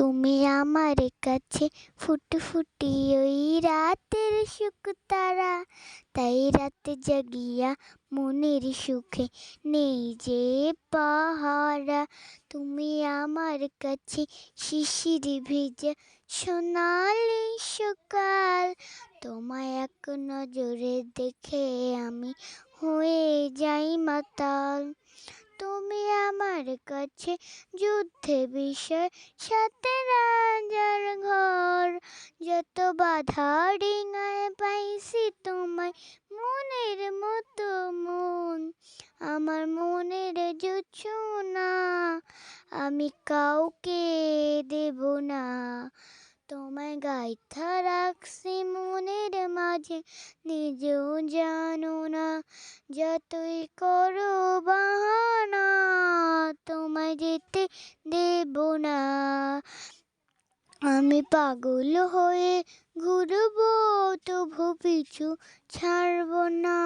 তুমি আমার কাছে ফুটফুটি ওই রাতের সুখ তারা। তাই রাতে জাগিয়া মনের সুখে নেই যে পাহারা। তুমি আমার কাছে শিশির ভিজে সোনালি সকাল। তোমায় এক নজরে দেখে আমি হয়ে যাই মাতাল। তুমি আমার কাছে যুদ্ধে বিষয় সাথে রাজার ঘর। যত বাধা ডিঙায় পাইছি তোমায় মনের মতো মন। আমার মনের জুছো না, আমি কাউকে দেব না। তোমায় গাইথা রাখছি মনের মাঝে, নিজেও জানো না যতই করো যেতে দেব না। আমি পাগল হয়ে ঘুরবো তবু পিছু ছাড়ব না।